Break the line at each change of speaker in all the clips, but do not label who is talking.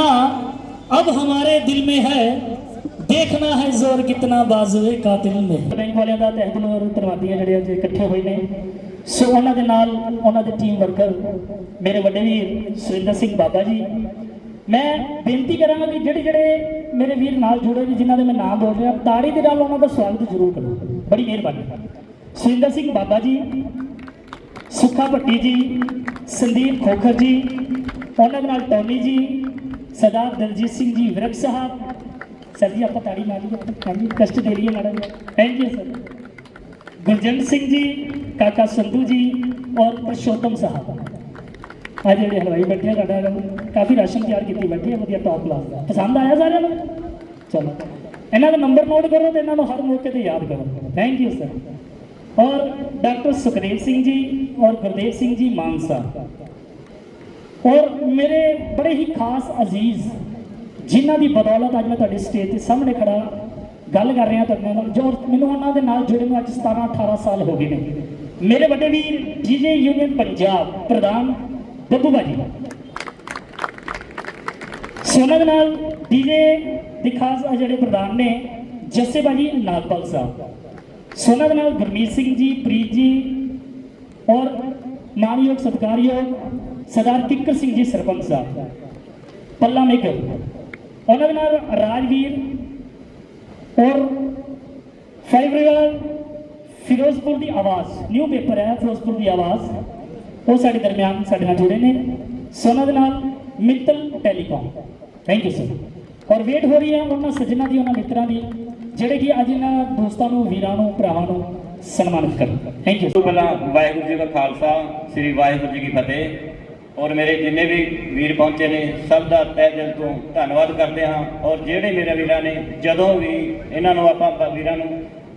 तमन्ना अब हमारे दिल में है ਦੇਖਣਾ ਹੈ ਜ਼ੋਰ ਕਿਤਨਾ ਬਾਜ਼ੂਏ ਕਾਤਿਲ ਮੇ ਬੈਂਕ ਵਾਲਿਆਂ ਦਾ ਤਹਿਬਨ ਔਰ ਧੰਨਵਾਦੀਆਂ ਜਿਹੜੇ ਅੱਜ ਇਕੱਠੇ ਹੋਏ ਨੇ ਸੋ ਉਹਨਾਂ ਦੇ ਨਾਲ ਉਹਨਾਂ ਦੇ ਟੀਮ ਵਰਕਰ ਮੇਰੇ ਵੱਡੇ ਵੀਰ ਸੁਰਿੰਦਰ ਸਿੰਘ ਬਾਬਾ ਜੀ ਮੈਂ ਬੇਨਤੀ ਕਰਾਂਗਾ ਕਿ ਜਿਹੜੇ ਜਿਹੜੇ ਮੇਰੇ ਵੀਰ ਨਾਲ ਜੁੜੇ ਨੇ ਜਿਨ੍ਹਾਂ ਦੇ ਮੈਂ ਨਾਮ ਬੋਲ ਰਿਹਾ ਤਾੜੀ ਦੇ ਨਾਲ ਉਹਨਾਂ ਦਾ ਸਵਾਗਤ ਜ਼ਰੂਰ ਕਰੋ ਬੜੀ ਮਿਹਰਬਾਨੀ ਸੁਰਿੰਦਰ ਸਿੰਘ ਬਾਬਾ ਜੀ ਸੁੱਖਾ ਭੱਟੀ ਜੀ ਸੰਦੀਪ ਖੋਖਰ ਜੀ ਉਹਨਾਂ ਦੇ ਨਾਲ ਟੋਨੀ ਜੀ ਸਰਦਾਰ ਦਲਜੀਤ ਸਿੰਘ ਜੀ, ਵਿਰਕ ਸਾਹਿਬ। ਸਰ ਜੀ, ਆਪਾਂ ਤਾੜੀ ਮਾਰ ਲਈਏ ਹਾਂਜੀ ਕਸ਼ਟ ਦੇ ਲਈਏ madam thank you sir Gurjant Singh ji, Kaka Sandhu ਜੀ ਔਰ ਪੁਰਸ਼ੋਤਮ ਸਾਹਿਬ। ਆ ਜਿਹੜੇ ਹਲਵਾਈ ਬੈਠੇ ਆ, ਤੁਹਾਡਾ ਕਾਫੀ ਰਾਸ਼ਨ ਤਿਆਰ ਕੀਤੀ ਬੈਠੇ ਆ, ਵਧੀਆ ਟੌਪ ਕਲਾਸ ਦਾ। ਪਸੰਦ ਆਇਆ ਸਾਰਿਆਂ ਨੂੰ? ਚਲੋ। ਇਹਨਾਂ ਦਾ ਨੰਬਰ ਨੋਟ ਕਰੋ ਤੇ ਇਹਨਾਂ ਨੂੰ ਹਰ ਮੌਕੇ ਤੇ ਯਾਦ ਕਰੋ। ਥੈਂਕ ਯੂ ਸਰ ਔਰ ਡਾਕਟਰ ਸੁਖਦੇਵ ਸਿੰਘ ਜੀ ਔਰ ਗੁਰਦੇਵ ਸਿੰਘ ਜੀ ਮਾਨਸਾ। ਔਰ ਮੇਰੇ ਬੜੇ ਹੀ ਖਾਸ ਅਜ਼ੀਜ਼, ਜਿਨ੍ਹਾਂ ਦੀ ਬਦੌਲਤ ਅੱਜ ਮੈਂ ਤੁਹਾਡੇ ਸਟੇਜ ਦੇ ਸਾਹਮਣੇ ਖੜਾ ਗੱਲ ਕਰ ਰਿਹਾ ਤੁਹਾਡੇ ਨਾਲ, ਜੋ ਮੈਨੂੰ ਉਹਨਾਂ ਦੇ ਨਾਲ ਜੁੜੇ ਨੂੰ ਅੱਜ 17 18 ਸਾਲ ਹੋ ਗਏ ਨੇ। ਮੇਰੇ ਵੱਡੇ ਵੀਰ ਜੀਜੇ ਯੂਨੀਅਨ ਪੰਜਾਬ, ਪ੍ਰਧਾਨ ਬੱਬੂ ਬਾਜੀ ਸੋਨਾ ਦੇ ਨਾਲ ਡੀਜੇ ਦੇ ਖਾਸ ਜਿਹੜੇ ਪ੍ਰਧਾਨ ਨੇ, ਜੱਸੇ ਬਾਜੀ ਨਾਗਪਾਲ ਸਾਹਿਬ। ਸੋਨਾ ਦੇ ਨਾਲ ਗੁਰਮੀਤ ਸਿੰਘ ਜੀ, ਪ੍ਰੀਤ ਜੀ, ਔਰ ਮਾਨਯੋਗ ਸਤਿਕਾਰਯੋਗ ਸਰਦਾਰ ਕਿੱਕਰ ਸਿੰਘ ਜੀ ਸਰਪੰਚ ਸਾਹਿਬ। ਪੱਲਾ ਮੇਕਰ ਉਹਨਾਂ ਦੇ ਨਾਲ ਰਾਜਵੀਰ ਔਰ ਫਾਈਵਰਲ ਫਿਰੋਜ਼ਪੁਰ ਦੀ ਆਵਾਜ਼ ਨਿਊ ਪੇਪਰ ਹੈ ਫਿਰੋਜ਼ਪੁਰ ਦੀ ਆਵਾਜ਼। ਉਹ ਸਾਡੇ ਦਰਮਿਆਨ ਸਾਡੇ ਨਾਲ ਜੁੜੇ ਨੇ। ਸੋਨਾ ਦੇ ਨਾਲ Mittal telecom. Thank you sir ਔਰ ਵੇਟ ਹੋ ਰਹੀ ਹੈ ਉਹਨਾਂ ਸੱਜਣਾ ਦੀ, ਉਹਨਾਂ ਮਿੱਤਰਾਂ ਦੀ, ਜਿਹੜੇ ਕਿ ਅੱਜ ਇਹਨਾਂ ਦੋਸਤਾਂ ਨੂੰ, ਵੀਰਾਂ ਨੂੰ, ਭਰਾਵਾਂ ਨੂੰ ਸਨਮਾਨਿਤ ਕਰਨ। ਥੈਂਕ ਯੂ
ਤੋਂ ਪਹਿਲਾਂ ਵਾਹਿਗੁਰੂ ਜੀ ਕਾ ਖਾਲਸਾ, ਸ੍ਰੀ ਵਾਹਿਗੁਰੂ ਜੀ ਕੀ ਫਤਿਹ। ਔਰ ਮੇਰੇ ਜਿੰਨੇ ਵੀ ਵੀਰ ਪਹੁੰਚੇ ਨੇ, ਸਭ ਦਾ ਤਹਿ ਦਿਲ ਤੋਂ ਧੰਨਵਾਦ ਕਰਦੇ ਹਾਂ। ਔਰ ਜਿਹੜੇ ਮੇਰੇ ਵੀਰਾਂ ਨੇ, ਜਦੋਂ ਵੀ ਇਹਨਾਂ ਨੂੰ ਆਪਾਂ ਵੀਰਾਂ ਨੂੰ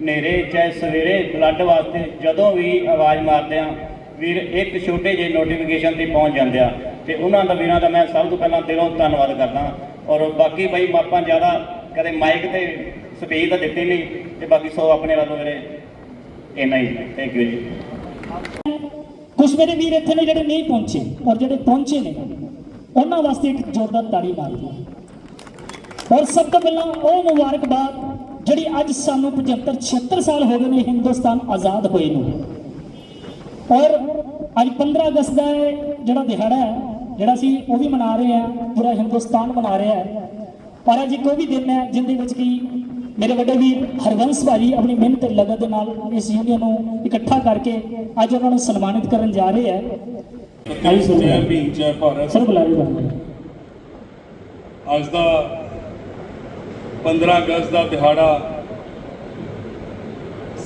ਹਨੇਰੇ ਚਾਹੇ ਸਵੇਰੇ ਬਲੱਡ ਵਾਸਤੇ ਜਦੋਂ ਵੀ ਆਵਾਜ਼ ਮਾਰਦੇ ਹਾਂ, ਵੀਰ ਇੱਕ ਛੋਟੇ ਜਿਹੇ ਨੋਟੀਫਿਕੇਸ਼ਨ ਤੇ ਪਹੁੰਚ ਜਾਂਦੇ ਆ। ਤੇ ਉਹਨਾਂ ਦਾ ਵੀਰਾਂ ਦਾ ਮੈਂ ਸਭ ਤੋਂ ਪਹਿਲਾਂ ਦਿਲੋਂ ਧੰਨਵਾਦ ਕਰਦਾ ਔਰ ਬਾਕੀ ਬਈ ਆਪਾਂ ਜ਼ਿਆਦਾ ਕਦੇ ਮਾਈਕ ਤੇ ਸਪੀਚ ਤਾਂ ਦਿੱਤੀ ਨਹੀਂ, ਤੇ ਬਾਕੀ ਸੋ ਆਪਣੇ ਵੱਲੋਂ ਮੇਰੇ ਇੰਨਾ ਹੀ। ਥੈਂਕ ਯੂ ਜੀ।
ਕੁਝ ਮੇਰੇ ਵੀਰ ਇੱਥੇ ਨੇ ਜਿਹੜੇ ਨਹੀਂ ਪਹੁੰਚੇ ਔਰ ਜਿਹੜੇ ਪਹੁੰਚੇ ਨੇ, ਉਹਨਾਂ ਵਾਸਤੇ ਇੱਕ ਜ਼ੋਰਦਾਰ ਤਾੜੀ ਮਾਰ ਦਿਓ ਔਰ ਸਭ ਤੋਂ ਪਹਿਲਾਂ ਉਹ ਮੁਬਾਰਕਬਾਦ ਜਿਹੜੀ ਅੱਜ ਸਾਨੂੰ 75 76 ਸਾਲ ਹੋ ਗਏ ਨੇ ਹਿੰਦੁਸਤਾਨ ਆਜ਼ਾਦ ਹੋਏ ਨੂੰ। ਔਰ ਅੱਜ 15 ਅਗਸਤ ਦਾ ਇਹ ਜਿਹੜਾ ਦਿਹਾੜਾ ਹੈ, ਜਿਹੜਾ ਅਸੀਂ ਉਹ ਵੀ ਮਨਾ ਰਹੇ ਹਾਂ, ਪੂਰਾ ਹਿੰਦੁਸਤਾਨ ਮਨਾ ਰਿਹਾ ਹੈ। ਔਰ ਅੱਜ ਇੱਕ ਉਹ ਵੀ ਦਿਨ ਹੈ, ਜਿੰਦੇ ਵਿੱਚ ਕਿ ਮੇਰੇ ਵੱਡੇ ਵੀਰ ਹਰਵੰਸ ਭਾਜੀ ਆਪਣੀ ਮਿਹਨਤ ਤੇ ਲਗਨ ਦੇ ਨਾਲ ਇਸ ਯੂਨੀਅਨ ਨੂੰ ਇਕੱਠਾ ਕਰਕੇ ਅੱਜ ਉਹਨਾਂ ਨੂੰ ਸਨਮਾਨਿਤ ਕਰਨ ਜਾ ਰਹੇ ਹੈ ਸਰ
ਜੈ ਭੀਮ ਜੈ ਭਾਰਤ।
ਸਰ ਬੁਲਾ ਰਹੇ
ਅੱਜ ਦਾ 15 ਅਗਸਤ ਦਾ ਦਿਹਾੜਾ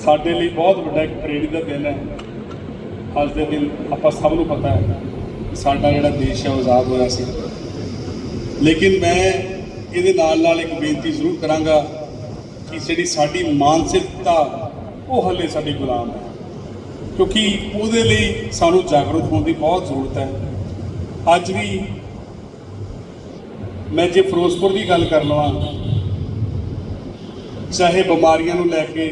ਸਾਡੇ ਲਈ ਬਹੁਤ ਵੱਡਾ ਇੱਕ ਪ੍ਰੇਰਣੀ ਦਾ ਦਿਨ ਹੈ। ਅੱਜ ਦੇ ਦਿਨ ਆਪਾਂ ਸਭ ਨੂੰ ਪਤਾ ਹੈ ਕਿ ਸਾਡਾ ਜਿਹੜਾ ਦੇਸ਼ ਹੈ ਆਜ਼ਾਦ ਹੋਇਆ ਸੀ। ਲੇਕਿਨ ਮੈਂ ਇਹਦੇ ਨਾਲ ਨਾਲ ਇੱਕ ਬੇਨਤੀ ਜ਼ਰੂਰ ਕਰਾਂਗਾ ਕਿ ਜਿਹੜੀ ਸਾਡੀ ਮਾਨਸਿਕਤਾ, ਉਹ ਹੱਲੇ ਸਾਡੀ ਗੁਲਾਮ ਹੈ। ਕਿਉਂਕਿ ਉਹਦੇ ਲਈ ਸਾਨੂੰ ਜਾਗਰੂਕ ਹੋਣ ਦੀ ਬਹੁਤ ਜ਼ਰੂਰਤ ਹੈ। ਅੱਜ ਵੀ ਮੈਂ ਜੇ ਫਿਰੋਜ਼ਪੁਰ ਦੀ ਗੱਲ ਕਰ ਲਵਾਂ, ਚਾਹੇ ਬਿਮਾਰੀਆਂ ਨੂੰ ਲੈ ਕੇ,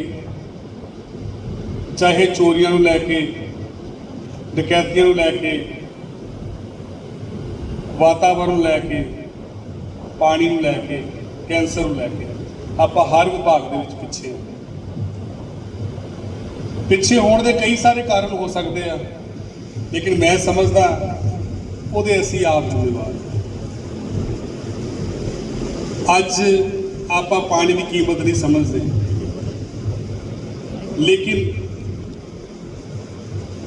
ਚਾਹੇ ਚੋਰੀਆਂ ਨੂੰ ਲੈ ਕੇ, ਡਕੈਤੀਆਂ ਨੂੰ ਲੈ ਕੇ ਵਾਤਾਵਰਣ ਨੂੰ ਲੈ ਕੇ, ਪਾਣੀ ਨੂੰ ਲੈ ਕੇ, ਕੈਂਸਰ ਨੂੰ ਲੈ ਕੇ। ਆਪਾਂ ਹਰ ਵਿਭਾਗ ਦੇ ਵਿੱਚ ਪਿੱਛੇ ਹਾਂ। ਪਿੱਛੇ ਹੋਣ ਦੇ ਕਈ ਸਾਰੇ ਕਾਰਨ ਹੋ ਸਕਦੇ ਆ, ਲੇਕਿਨ ਮੈਂ ਸਮਝਦਾ ਉਹਦੇ ਅਸੀਂ ਆਪ ਜ਼ਿੰਮੇਵਾਰ ਅੱਜ ਆਪਾਂ ਪਾਣੀ ਦੀ ਕੀਮਤ ਨਹੀਂ ਸਮਝਦੇ। ਲੇਕਿਨ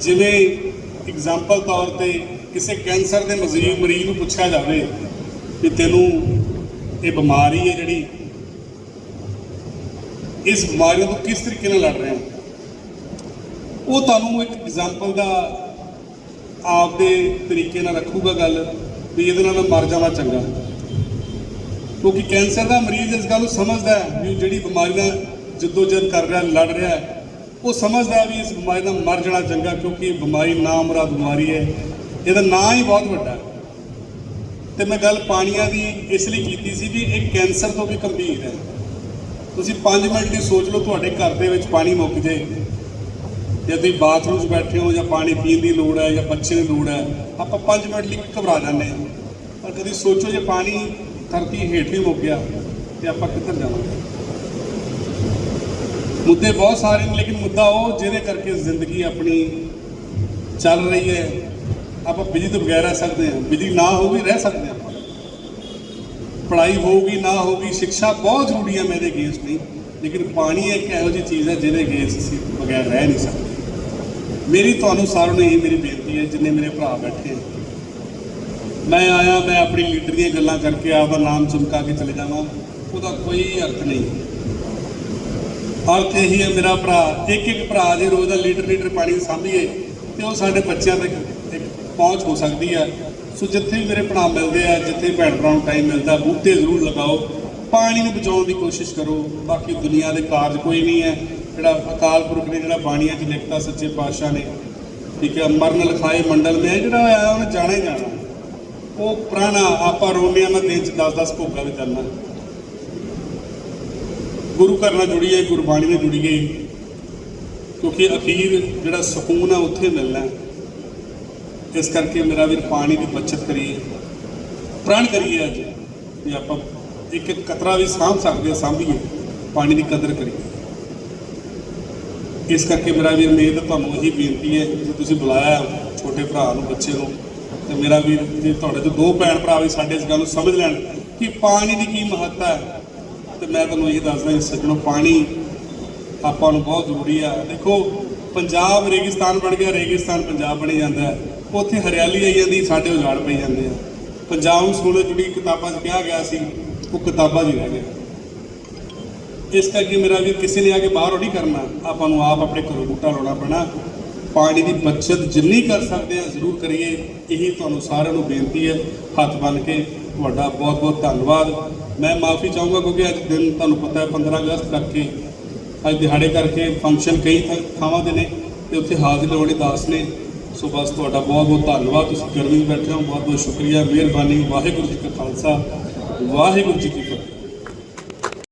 ਜਿਵੇਂ ਐਗਜ਼ਾਮਪਲ ਤੌਰ ਤੇ ਕਿਸੇ ਕੈਂਸਰ ਦੇ ਮਰੀਜ਼ ਮਰੀਜ਼ ਨੂੰ ਪੁੱਛਿਆ ਜਾਵੇ ਕਿ ਤੈਨੂੰ ਇਹ ਬਿਮਾਰੀ ਹੈ ਜਿਹੜੀ ਇਸ ਬਿਮਾਰੀ ਤੋਂ ਕਿਸ ਤਰੀਕੇ ਨਾਲ ਲੜ ਰਿਹਾ ਹੈ? ਉਹ ਤੁਹਾਨੂੰ ਇੱਕ ਐਗਜ਼ਾਮਪਲ ਦਾ ਆਪਦੇ ਤਰੀਕੇ ਨਾਲ ਰੱਖੂਗਾ ਗੱਲ, ਵੀ ਇਹਦੇ ਨਾਲ ਮਰ ਜਾਣਾ ਚੰਗਾ। ਕਿਉਂਕਿ ਕੈਂਸਰ ਦਾ ਮਰੀਜ਼ ਇਸ ਗੱਲ ਨੂੰ ਸਮਝਦਾ ਹੈ ਵੀ ਜਿਹੜੀ ਬਿਮਾਰੀ ਨਾਲ ਜਦੋਜਹਿਦ ਕਰ ਰਿਹਾ, ਲੜ ਰਿਹਾ ਉਹ ਸਮਝਦਾ ਵੀ ਇਸ ਬਿਮਾਰੀ ਨਾਲ ਮਰ ਜਾਣਾ ਚੰਗਾ ਕਿਉਂਕਿ ਇਹ ਬਿਮਾਰੀ ਨਾਮਰਾ ਬਿਮਾਰੀ ਹੈ। ਇਹਦਾ ਨਾਂ ਹੀ ਬਹੁਤ ਵੱਡਾ ਹੈ। ਤੇ ਮੈਂ ਗੱਲ ਪਾਣੀਆਂ ਦੀ ਇਸ ਲਈ ਕੀਤੀ ਸੀ ਵੀ ਇਹ ਕੈਂਸਰ ਤੋਂ ਵੀ ਗੰਭੀਰ ਹੈ। ਤੁਸੀਂ 5 ਮਿੰਟ ਲਈ ਸੋਚ ਲਓ ਤੁਹਾਡੇ ਘਰ ਦੇ ਵਿੱਚ ਪਾਣੀ ਮੁੱਕ ਜੇ। ਜੇ ਤੁਸੀਂ ਬਾਥਰੂਮ 'ਚ ਬੈਠੇ ਹੋ ਜਾਂ ਪਾਣੀ ਪੀਣ ਦੀ ਲੋੜ ਹੈ ਜਾਂ ਬੱਚੇ ਦੀ ਲੋੜ ਹੈ, ਆਪਾਂ 5 ਮਿੰਟ ਲਈ ਘਬਰਾ ਜਾਂਦੇ ਹਾਂ। ਪਰ ਕਦੀ ਸੋਚੋ ਜੇ ਪਾਣੀ ਧਰਤੀ ਹੇਠ ਹੀ ਮੁੱਕ ਗਿਆ ਤੇ ਆਪਾਂ ਕਿੱਧਰ ਜਾਵਾਂਗੇ? ਮੁੱਦੇ ਬਹੁਤ ਸਾਰੇ ਨੇ, ਲੇਕਿਨ ਮੁੱਦਾ ਉਹ ਜਿਹਦੇ ਕਰਕੇ ਜ਼ਿੰਦਗੀ ਆਪਣੀ ਚੱਲ ਰਹੀ ਹੈ। ਆਪਾਂ ਬਿਜਲੀ ਤੋਂ ਬਗੈਰ ਰਹਿ ਸਕਦੇ ਹਾਂ। ਬਿਜਲੀ ਨਾ ਹੋਵੇ, ਰਹਿ ਸਕਦੇ ਹਾਂ। ਆਪਾਂ ਪੜ੍ਹਾਈ ਹੋਊਗੀ, ਨਾ ਹੋਊਗੀ, ਸਿੱਖਿਆ ਬਹੁਤ ਜ਼ਰੂਰੀ ਹੈ ਮੇਰੇ ਅਗੇਂਸਟ ਨਹੀਂ ਲੇਕਿਨ ਪਾਣੀ ਇੱਕ ਇਹੋ ਜਿਹੀ ਚੀਜ਼ ਹੈ ਜਿਹਦੇ ਅਗੇਂਸਟ ਅਸੀਂ ਬਗੈਰ ਰਹਿ ਨਹੀਂ ਸਕਦੇ। ਮੇਰੀ ਤੁਹਾਨੂੰ ਸਾਰਿਆਂ ਨੂੰ ਇਹ ਮੇਰੀ ਬੇਨਤੀ ਹੈ, ਜਿੰਨੇ ਮੇਰੇ ਭਰਾ ਬੈਠੇ ਮੈਂ ਆਇਆ, ਮੈਂ ਆਪਣੀ ਲੀਡਰ ਦੀਆਂ ਗੱਲਾਂ ਕਰਕੇ ਆਪਦਾ ਨਾਮ ਚਮਕਾ ਕੇ ਚਲੇ ਜਾਵਾਂ ਉਹਦਾ ਕੋਈ ਅਰਥ ਨਹੀਂ। ਅਰਥ ਇਹੀ ਹੈ, ਮੇਰਾ ਭਰਾ ਇੱਕ ਇੱਕ ਭਰਾ ਜੇ ਰੋਜ਼ ਦਾ ਲੀਟਰ ਲੀਟਰ ਪਾਣੀ ਸਾਂਭੀਏ, ਤੇ ਉਹ ਸਾਡੇ ਬੱਚਿਆਂ ਤੱਕ ਇੱਕ ਪਹੁੰਚ ਹੋ ਸਕਦੀ ਹੈ। ਸੋ ਜਿੱਥੇ ਵੀ ਮੇਰੇ ਭਰਾ ਮਿਲਦੇ ਆ, ਜਿੱਥੇ ਭੈਣ ਭਰਾ ਨੂੰ ਟਾਈਮ ਮਿਲਦਾ, ਬੂਟੇ ਜ਼ਰੂਰ ਲਗਾਓ। ਪਾਣੀ ਨੂੰ ਬਚਾਉਣ ਦੀ ਕੋਸ਼ਿਸ਼ ਕਰੋ। ਬਾਕੀ ਦੁਨੀਆ ਦੇ ਕਾਰਜ ਕੋਈ ਨਹੀਂ ਹੈ। ਜਿਹੜਾ ਅਕਾਲ ਪੁਰਖ ਨੇ ਜਿਹੜਾ ਬਾਣੀਆਂ 'ਚ ਲਿਖਤਾ ਸੱਚੇ ਪਾਤਸ਼ਾਹ ਨੇ, ਠੀਕ ਹੈ, ਮਰਨ ਲਿਖਾਏ ਮੰਡਲ ਮੇ ਜਿਹੜਾ ਆਇਆ ਉਹਨੇ ਜਾਣਾ ਹੀ ਜਾਣਾ। ਉਹ ਪੁਰਾਣਾ ਆਪਾਂ ਰੋਮੀਆਂ ਨਾਲ ਦਿਨ 'ਚ 10-10 ਭੋਗਾਂ ਤੇ ਚੱਲਣਾ ਗੁਰੂ ਘਰ ਨਾਲ ਜੁੜੀਏ ਗੁਰਬਾਣੀ ਨਾਲ ਜੁੜੀਏ ਕਿਉਂਕਿ ਅਖੀਰ ਜਿਹੜਾ ਸਕੂਨ ਹੈ ਉੱਥੇ ਮਿਲਣਾ। ਹੈ। ਇਸ ਕਰਕੇ ਮੇਰਾ ਵੀਰ ਪਾਣੀ ਦੀ ਬਚਤ ਕਰੀਏ ਪ੍ਰਣ ਕਰੀਏ ਅੱਜ। ਵੀ ਆਪਾਂ ਇੱਕ ਇੱਕ ਕਤਰਾ ਵੀ ਸਾਂਭ ਸਕਦੇ ਹਾਂ ਸਾਂਭੀਏ, ਪਾਣੀ ਦੀ ਕਦਰ ਕਰੀਏ। ਇਸ ਕਰਕੇ ਮੇਰਾ ਵੀਰ ਮੇਰ ਤੁਹਾਨੂੰ ਇਹੀ ਬੇਨਤੀ ਹੈ, ਜੇ ਤੁਸੀਂ ਬੁਲਾਇਆ ਛੋਟੇ ਭਰਾ ਨੂੰ, ਬੱਚੇ ਨੂੰ, ਤੇ ਮੇਰਾ ਵੀਰ ਜੇ ਤੁਹਾਡੇ ਤੋਂ ਦੋ ਭੈਣ ਭਰਾ ਵੀ ਸਾਡੇ ਇਸ ਗੱਲ ਨੂੰ ਸਮਝ ਲੈਣ ਕਿ ਪਾਣੀ ਦੀ ਕੀ ਮਹੱਤਤਾ ਹੈ। ਤੇ ਮੈਂ ਤੁਹਾਨੂੰ ਇਹ ਦੱਸਦਾ ਕਿ ਸੱਜਣੋ, ਪਾਣੀ ਆਪਾਂ ਨੂੰ ਬਹੁਤ ਜ਼ਰੂਰੀ ਆ। ਦੇਖੋ, ਪੰਜਾਬ ਰੇਗਿਸਤਾਨ ਬਣ ਗਿਆ, ਰੇਗਿਸਤਾਨ ਪੰਜਾਬ ਬਣੀ ਜਾਂਦਾ ਹੈ। ਉੱਥੇ ਹਰਿਆਲੀ ਆਈ ਜਾਂਦੀ, ਸਾਡੇ ਉਜਾੜ ਪਈ ਜਾਂਦੇ ਆ। ਪੰਜਾਬ ਸਕੂਲ ਜਿਹੜੀ ਕਿਤਾਬਾਂ 'ਚ ਕਿਹਾ ਗਿਆ ਸੀ, ਉਹ ਕਿਤਾਬਾਂ 'ਚ ਰਹਿ ਗਿਆ ਇਸ ਕਰਕੇ ਮੇਰਾ ਵੀ ਕਿਸੇ ਨੇ ਆ ਕੇ ਬਾਹਰੋਂ ਨਹੀਂ ਕਰਨਾ। ਆਪਾਂ ਨੂੰ ਆਪ ਆਪਣੇ ਘਰੋਂ ਬੂਟਾ ਲਾਉਣਾ ਪੈਣਾ। ਪਾਣੀ ਦੀ ਬਚਤ ਜਿੰਨੀ ਕਰ ਸਕਦੇ ਆ, ਜ਼ਰੂਰ ਕਰੀਏ। ਇਹੀ ਤੁਹਾਨੂੰ ਸਾਰਿਆਂ ਨੂੰ ਬੇਨਤੀ ਹੈ, ਹੱਥ ਬੰਨ ਕੇ ਤੁਹਾਡਾ ਬਹੁਤ ਬਹੁਤ ਧੰਨਵਾਦ। ਮੈਂ ਮਾਫੀ ਚਾਹੂੰਗਾ ਕਿਉਂਕਿ ਅੱਜ ਦਿਨ ਤੁਹਾਨੂੰ ਪਤਾ ਹੈ 15 ਅਗਸਤ ਕਰਕੇ ਅੱਜ ਦਿਹਾੜੇ ਕਰਕੇ ਫੰਕਸ਼ਨ ਕਈ ਥਾਂ- ਥਾਵਾਂ ਦੇ ਨੇ ਤੇ ਉੱਥੇ ਹਾਜ਼ਰ ਹੋਣੇ ਦਾਸ ਨੇ। ਸੋ ਬਸ ਤੁਹਾਡਾ ਬਹੁਤ ਬਹੁਤ ਧੰਨਵਾਦ। ਤੁਸੀਂ ਗਰਮੀ 'ਚ ਬੈਠੇ ਹੋ। ਬਹੁਤ ਬਹੁਤ ਸ਼ੁਕਰੀਆ। ਮਿਹਰਬਾਨੀ। ਵਾਹਿਗੁਰੂ ਜੀ ਕਾ ਖਾਲਸਾ। ਵਾਹਿਗੁਰੂ ਜੀ ਕੀ ਫਤਿਹ।